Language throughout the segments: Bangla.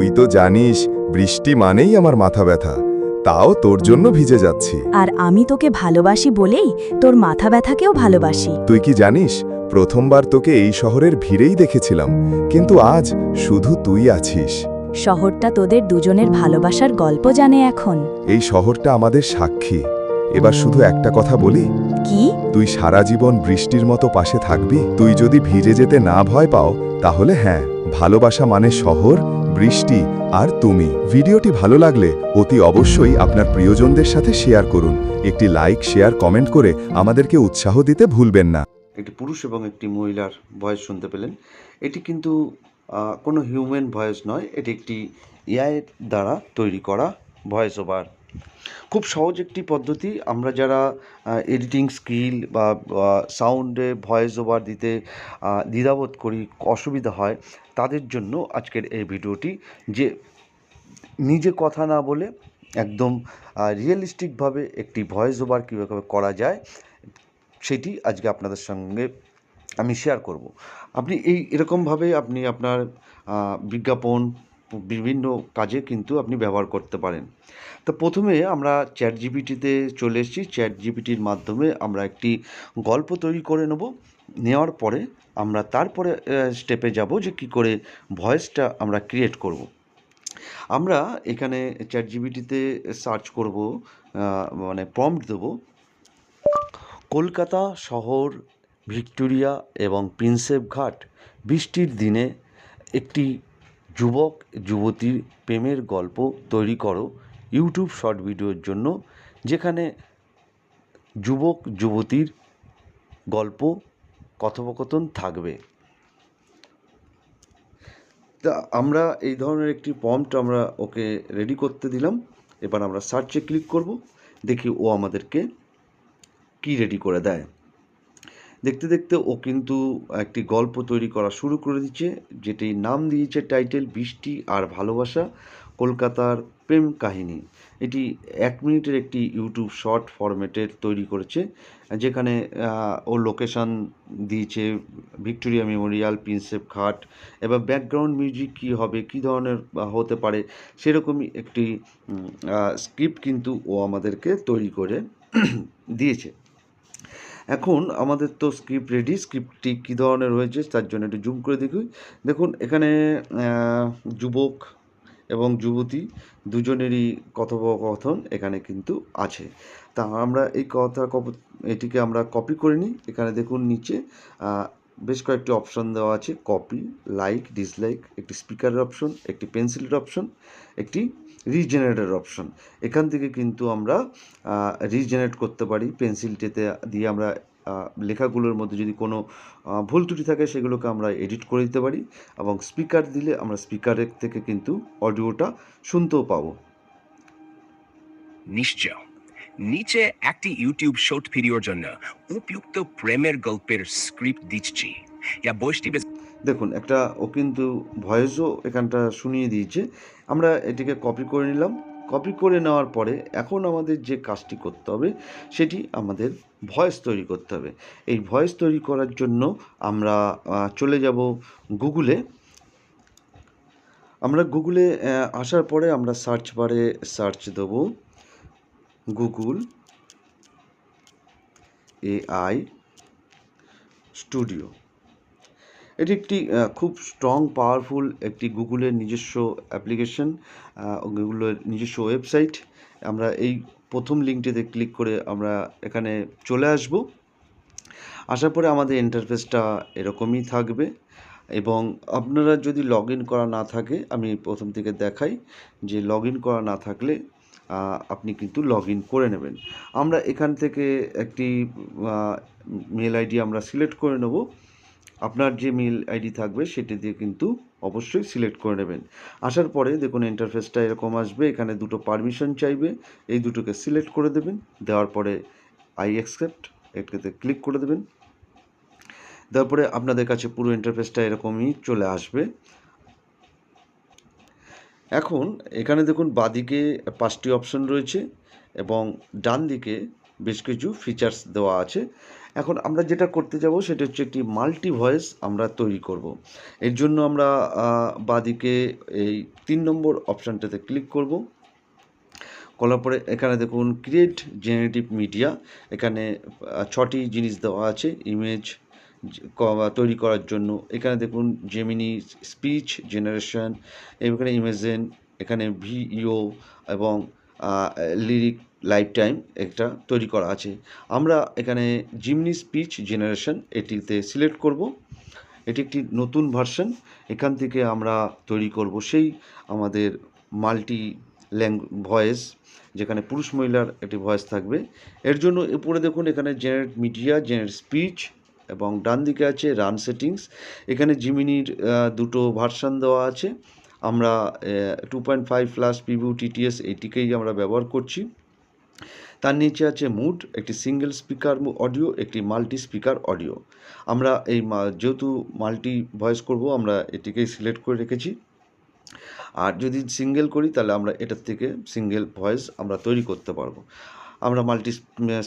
তুই তো জানিস বৃষ্টি মানেই আমার মাথা ব্যথা। তাও তোর জন্য ভিজে যাচ্ছি। আর আমি তোকে ভালোবাসি বলেই তোর মাথা ব্যথাকেও ভালোবাসি। তুই কি জানিস প্রথমবার তোকে এই শহরের ভিড়েই দেখেছিলাম কিন্তু আজ শুধু তুই আছিস। শহরটা তোদের দুজনের ভালোবাসার গল্প জানে এখন। এই শহরটা আমাদের সাক্ষী। এবার শুধু একটা কথা বলি। কি? তুই সারা জীবন বৃষ্টির মতো পাশে থাকবি? তুই যদি ভিজে যেতে না ভয় পাও তাহলে হ্যাঁ ভালোবাসা মানে শহর বৃষ্টি আর তুমি। ভিডিওটি ভালো লাগলে অতি অবশ্যই আপনার প্রিয়জনদের সাথে শেয়ার করুন। একটি লাইক, শেয়ার, কমেন্ট করে আমাদেরকে উৎসাহ দিতে ভুলবেন না। একটি পুরুষ এবং একটি মহিলার ভয়েস শুনতে পেলেন। এটি কিন্তু কোনো হিউম্যান ভয়েস নয়। এটি একটি এআইয়ের দ্বারা তৈরি করা ভয়েস ওভার খুব সহজ একটি পদ্ধতি। আমরা যারা এডিটিং স্কিল বা সাউন্ডে ভয়েস ওভার দিতে দ্বিধাবোধ করি, অসুবিধা হয়, তাদের জন্য আজকের এই ভিডিওটি যে নিজে কথা না বলে একদম রিয়েলিস্টিকভাবে একটি ভয়েস ওভার কীভাবে করা যায়, সেটি আজকে আপনাদের সঙ্গে আমি শেয়ার করব। আপনি এই এরকমভাবে আপনি আপনার বিজ্ঞাপন বিভিন্ন কাজে কিন্তু আপনি ব্যবহার করতে পারেন। তো প্রথমে আমরা চ্যাট জিপিটিতে চলে এসেছি। চ্যাট জিপিটির মাধ্যমে আমরা একটি গল্প তৈরি করে নেব। নেওয়ার পরে আমরা তারপরে স্টেপে যাব যে কি করে ভয়েসটা আমরা ক্রিয়েট করব। আমরা এখানে চ্যাট জিবিটিতে সার্চ করব মানে প্রম্পট দেবো, কলকাতা শহর, ভিক্টোরিয়া এবং প্রিন্সেপ ঘাট বৃষ্টির দিনে একটি যুবক যুবতীর প্রেমের গল্প তৈরি করো ইউটিউব শর্ট ভিডিওর জন্য, যেখানে যুবক, যুবতীর গল্প, কথোপকথন থাকবে। তা আমরা এই ধরনের একটি পম্পট আমরা ওকে রেডি করতে দিলাম। এবার আমরা সার্চে ক্লিক করব, দেখি ও আমাদেরকে কি রেডি করে দেয়। দেখতে দেখতে ও কিন্তু একটি গল্প তৈরি করা শুরু করে দিচ্ছে যেটি নাম দিয়েছে টাইটেল বৃষ্টি আর ভালোবাসা, কলকাতার প্রেম কাহিনী। এটি এক মিনিটের একটি ইউটিউব শর্ট ফরম্যাটের তৈরি করেছে, যেখানে ও লোকেশন দিয়েছে ভিক্টোরিয়া মেমোরিয়াল, প্রিন্সেপ ঘাট, এবার ব্যাকগ্রাউন্ড মিউজিক কী হবে, কী ধরনের হতে পারে, সেরকমই একটি স্ক্রিপ্ট কিন্তু ও আমাদেরকে তৈরি করে দিয়েছে। এখন আমাদের তো স্ক্রিপ্ট রেডি স্ক্রিপ্টটি কী ধরনের রয়েছে তার জন্য একটু জুম করে দেখি দেখুন, এখানে যুবক এবং যুবতী দুজনেরই কথোপকথন এখানে কিন্তু আছে। তা আমরা এই কথা এটিকে আমরা কপি করে নিই। এখানে দেখুন নিচে বেশ কয়েকটি অপশন দেওয়া আছে কপি লাইক ডিসলাইক একটি স্পিকারের অপশন একটি পেন্সিলের অপশন একটি রিজেনারেটর অপশন এখান থেকে কিন্তু আমরা রিজেনারেট করতে পারি পেন্সিলটিতে দিয়ে আমরা লেখাগুলোর মধ্যে যদি কোনো ভুল ত্রুটি থাকে সেগুলোকে আমরা এডিট করে দিতে পারি এবং স্পিকার দিলে আমরা স্পিকারের থেকে কিন্তু অডিওটা শুনতেও পাবো। নিশ্চয়। নিচে একটি ইউটিউব শর্ট ভিডিওর জন্য উপযুক্ত প্রেমের গল্পের স্ক্রিপ্ট দিচ্ছি। ইয়া বইটি দেখুন, একটা ও কিন্তু ভয়েসও এখানটা শুনিয়ে দিয়েছে। আমরা এটিকে কপি করে নিলাম। কপি করে নেওয়ার পরে এখন আমাদের যে কাজটি করতে হবে, সেটি আমাদের ভয়েস তৈরি করতে হবে। এই ভয়েস তৈরি করার জন্য আমরা চলে যাব গুগলে। আমরা গুগলে আসার পরে আমরা সার্চ বারে সার্চ দেব। Google, AI, studio. এটি একটি খুব স্ট্রং পাওয়ারফুল একটি গুগলের নিজস্ব অ্যাপ্লিকেশন গুগলের নিজস্ব ওয়েবসাইট আমরা এই প্রথম লিঙ্কটিতে ক্লিক করে আমরা এখানে চলে আসব। আসার পরে আমাদের ইন্টারফেসটা এরকমই থাকবে এবং আপনারা যদি লগ করা না থাকে, আমি প্রথম থেকে দেখাই যে লগ করা না থাকলে আপনি কিন্তু লগ ইন করে নেবেন। আমরা এখান থেকে একটি মেল আইডি আমরা সিলেক্ট করে নেব। আপনার যে মেল আইডি থাকবে, সেটি দিয়ে কিন্তু অবশ্যই সিলেক্ট করে নেবেন। আসার পরে দেখুন ইন্টারফেসটা এরকম আসবে, এখানে দুটো পারমিশন চাইবে, এই দুটোকে সিলেক্ট করে দেবেন। দেওয়ার পরে আই অ্যাকসেপ্ট এটাতে ক্লিক করে দেবেন। তারপরে আপনাদের কাছে পুরো ইন্টারফেসটা এরকমই চলে আসবে। এখন এখানে দেখুন বাদিকে পাঁচটি অপশন রয়েছে এবং ডান দিকে বেশ কিছু ফিচার্স দেওয়া আছে। এখন আমরা যেটা করতে যাব সেটা হচ্ছে একটি মাল্টি ভয়েস আমরা তৈরি করব। এর জন্য আমরা বাদিকে এই তিন নম্বর অপশানটাতে ক্লিক করব। করার পরে এখানে দেখুন ক্রিয়েট জেনারেটিভ মিডিয়া এখানে ছটি জিনিস দেওয়া আছে ইমেজ তৈরি করার জন্য। এখানে দেখুন জেমিনি স্পিচ জেনারেশন এখানে ইমেজেন এখানে ভিইও এবং লিরিক লাইফ টাইম একটা তৈরি করা আছে। আমরা এখানে জিমনি স্পিচ জেনারেশন এটিতে সিলেক্ট করব। এটি একটি নতুন ভার্সন এখান থেকে আমরা তৈরি করব সেই আমাদের মাল্টি ল্যাঙ্গ ভয়েস যেখানে পুরুষ মহিলার একটি ভয়েস থাকবে। এর জন্য উপরে দেখুন এখানে জেনারেট মিডিয়া জেনারেট স্পিচ এবং ডান দিকে আছে রান সেটিংস। এখানে জিমিনির দুটো ভার্সান দেওয়া আছে। আমরা two point five plus preview TTS এইটিকেই আমরা ব্যবহার করছি। তার নিচে আছে মুড, একটি সিঙ্গেল স্পিকার অডিও একটি মাল্টি স্পিকার অডিও আমরা এই যেহেতু মাল্টি ভয়েস করব, আমরা এটিকেই সিলেক্ট করে রেখেছি। আর যদি সিঙ্গেল করি, তাহলে আমরা এটার থেকে সিঙ্গেল ভয়েস আমরা তৈরি করতে পারব। আমরা মাল্টি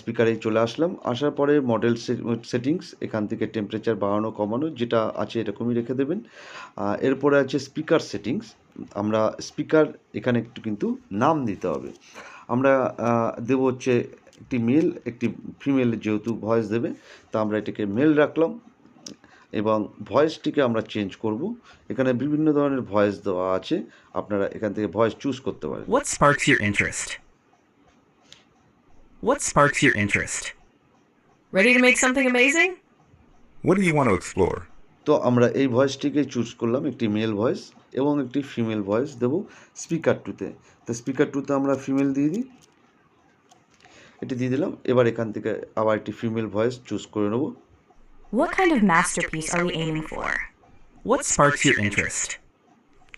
স্পিকারে চলে আসলাম। আসার পরে মডেল সেটিংস এখান থেকে টেম্পারেচার বাড়ানো, কমানো, যেটা আছে এরকমই রেখে দেবেন। এরপরে আছে স্পিকার সেটিংস আমরা স্পিকার এখানে একটু কিন্তু নাম দিতে হবে। আমরা দেবো হচ্ছে একটি মেল একটি ফিমেল যেহেতু ভয়েস দেবে, তা আমরা এটাকে মেল রাখলাম এবং ভয়েসটিকে আমরা চেঞ্জ করব। এখানে বিভিন্ন ধরনের ভয়েস দেওয়া আছে। আপনারা এখান থেকে ভয়েস চুজ করতে পারেন। What sparks? What sparks your interest? Ready to make something amazing? What do you want to explore? তো আমরা এই ভয়েসটিকে চুজ করলাম একটি মেল ভয়েস এবং একটি ফিমেল ভয়েস দেবো স্পিকার টুতে তো স্পিকার টুতে আমরা ফিমেল দিয়ে দিই এটি দিয়ে দিলাম এবার এখান থেকে আবার একটি ফিমেল ভয়েস চুজ করে নেব What kind of masterpiece are we aiming for? What sparks your interest?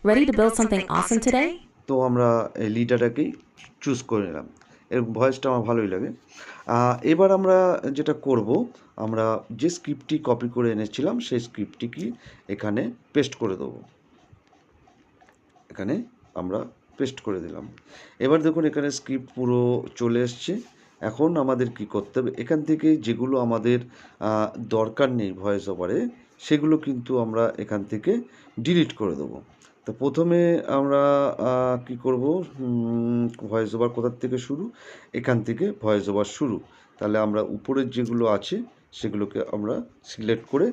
Ready to build something awesome today? তো আমরা এই লিডারটাকেই চুজ করে নিলাম এর ভয়েসটা আমার ভালোই লাগে। এবার আমরা যেটা করব, আমরা যে স্ক্রিপ্টটি কপি করে এনেছিলাম, সেই স্ক্রিপ্টটি কি এখানে পেস্ট করে দেবো। এখানে আমরা পেস্ট করে দিলাম। এবার দেখুন, এখানে স্ক্রিপ্ট পুরো চলে এসছে। এখন আমাদের কি করতে হবে? এখান থেকে যেগুলো আমাদের দরকার নেই ভয়েস ওভারে, সেগুলো কিন্তু আমরা এখান থেকে ডিলিট করে দেবো। তো প্রথমে আমরা কি করব? ভয়েস ওভার কোথার থেকে শুরু? এখান থেকে ভয়েস ওভার শুরু। তাহলে আমরা উপরের যেগুলো আছে, সেগুলোকে আমরা সিলেক্ট করে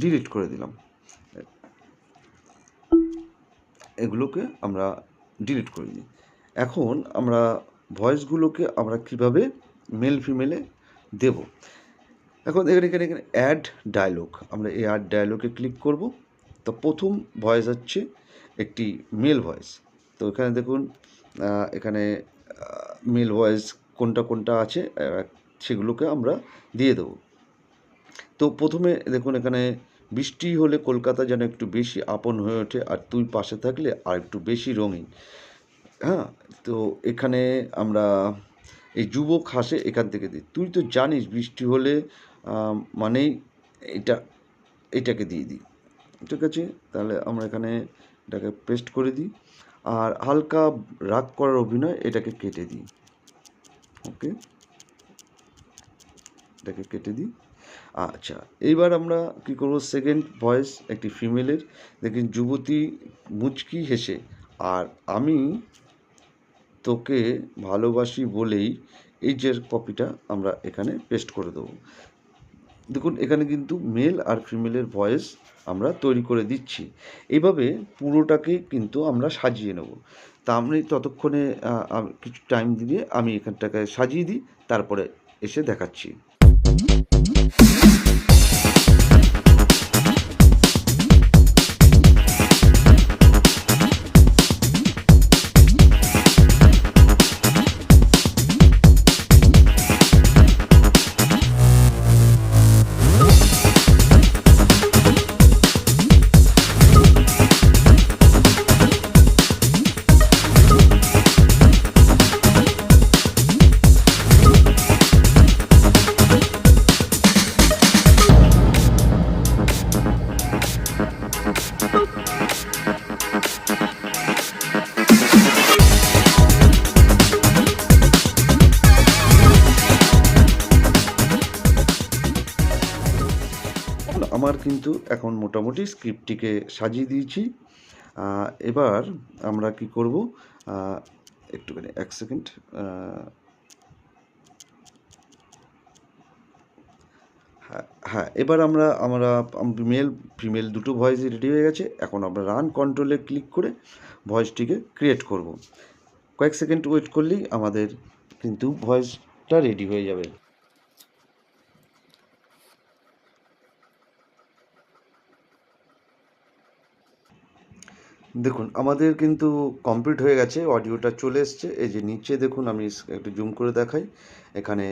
ডিলিট করে দিলাম। এগুলোকে আমরা ডিলিট করে দিই। এখন আমরা ভয়েসগুলোকে আমরা কীভাবে মেল ফিমেলে দেব? এখন এখানে এখানে এখানে অ্যাড ডায়লগ আমরা এই অ্যাড ডায়লগে ক্লিক করব। তো প্রথম ভয়েস হচ্ছে একটি মেল ভয়েস তো এখানে দেখুন এখানে মেল ভয়েস কোনটা কোনটা আছে সেগুলোকে আমরা দিয়ে দেবো। তো প্রথমে দেখুন, এখানে বৃষ্টি হলে কলকাতা যেন একটু বেশি আপন হয়ে ওঠে, আর তুই পাশে থাকলে আর একটু বেশি রঙিন। হ্যাঁ তো এখানে আমরা এই যুবক হাসে এখান থেকে দিই। তুই তো জানিস বৃষ্টি হলে মানেই এটা, এটাকে দিয়ে দিই। ঠিক আছে? তাহলে আমরা এখানে এটাকে পেস্ট করে দিই। আর হালকা রাগ করার অভিনয় এটাকে কেটে দিই। ওকে? এটাকে কেটে দিই। আচ্ছা এইবার আমরা কি করব? সেকেন্ড ভয়েস একটি ফিমেলের দেখুন, যুবতী মুচকি হেসে, আর আমি তোকে ভালোবাসি বলেই এই যে কপিটা আমরা এখানে পেস্ট করে দেবো। দেখুন, এখানে কিন্তু মেল আর ফিমেলের ভয়েস আমরা তৈরি করে দিচ্ছি। এইভাবে পুরোটাকে কিন্তু আমরা সাজিয়ে নেব। তা আমি ততক্ষণে কিছু টাইম দিয়ে আমি এখানটাকে সাজিয়ে দিই, তারপরে এসে দেখাচ্ছি। কিন্তু এখন মোটামুটি স্ক্রিপ্টটিকে সাজিয়ে দিয়েছি। এবার আমরা কি করব? একটুখানি এক সেকেন্ড হ্যাঁ হ্যাঁ এবার আমরা আমরা মেল, ফিমেল দুটো ভয়েসই রেডি হয়ে গেছে। এখন আমরা রান কন্ট্রোলে ক্লিক করে ভয়েসটিকে ক্রিয়েট করব। কয়েক সেকেন্ড ওয়েট করলেই আমাদের কিন্তু ভয়েসটা রেডি হয়ে যাবে। দেখুন আমাদের কিন্তু কমপ্লিট হয়ে গেছে অডিওটা চলে এসছে। এই যে নিচে দেখুন আমি একটু জুম করে দেখাই। এখানে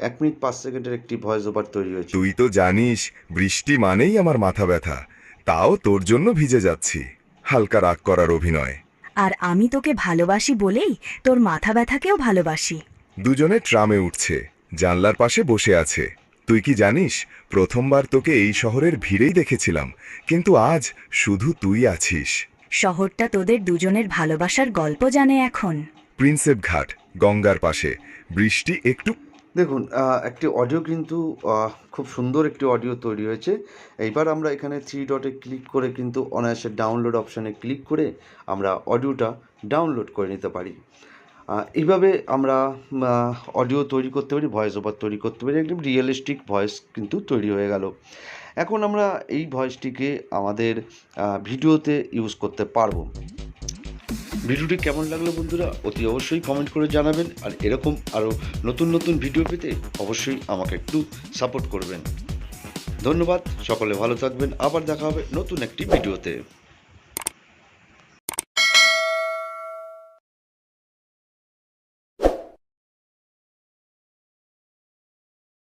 এক মিনিট পাঁচ সেকেন্ডের একটি ভয়েস ওভার তৈরি হয়েছে। তুই তো জানিস বৃষ্টি মানেই আমার মাথা ব্যথা। তাও তোর জন্য ভিজে যাচ্ছি। হালকা রাগ করার অভিনয়। আর আমি তোকে ভালোবাসি বলেই তোর মাথা ব্যথাকেও ভালোবাসি। দুজনে ট্রামে উঠছে জানলার পাশে বসে আছে। তুই কি জানিস প্রথমবার তোকে এই শহরের ভিড়েই দেখেছিলাম কিন্তু আজ শুধু তুই আছিস। শহরটা তোদের দুজনের ভালোবাসার গল্প জানে এখন। প্রিন্সেপ ঘাট গঙ্গার পাশে। বৃষ্টি একটু দেখুন একটি অডিও কিন্তু খুব সুন্দর একটি অডিও তৈরি হয়েছে। এইবার আমরা এখানে থ্রি ডটে ক্লিক করে কিন্তু অনায়াসে ডাউনলোড অপশানে ক্লিক করে আমরা অডিওটা ডাউনলোড করে নিতে পারি। এইভাবে আমরা অডিও তৈরি করতে পারি ভয়েস ওভার তৈরি করতে পারি একদম রিয়েলিস্টিক ভয়েস কিন্তু তৈরি হয়ে গেল। এখন আমরা এই ভয়েসটিকে আমাদের ভিডিওতে ইউজ করতে পারব। ভিডিওটি কেমন লাগল বন্ধুরা? অতি অবশ্যই কমেন্ট করে জানাবেন। আর এরকম আরও নতুন নতুন ভিডিও পেতে অবশ্যই আমাকে একটু সাপোর্ট করবেন। ধন্যবাদ। সকলে ভালো থাকবেন। আবার দেখা হবে নতুন একটি ভিডিওতে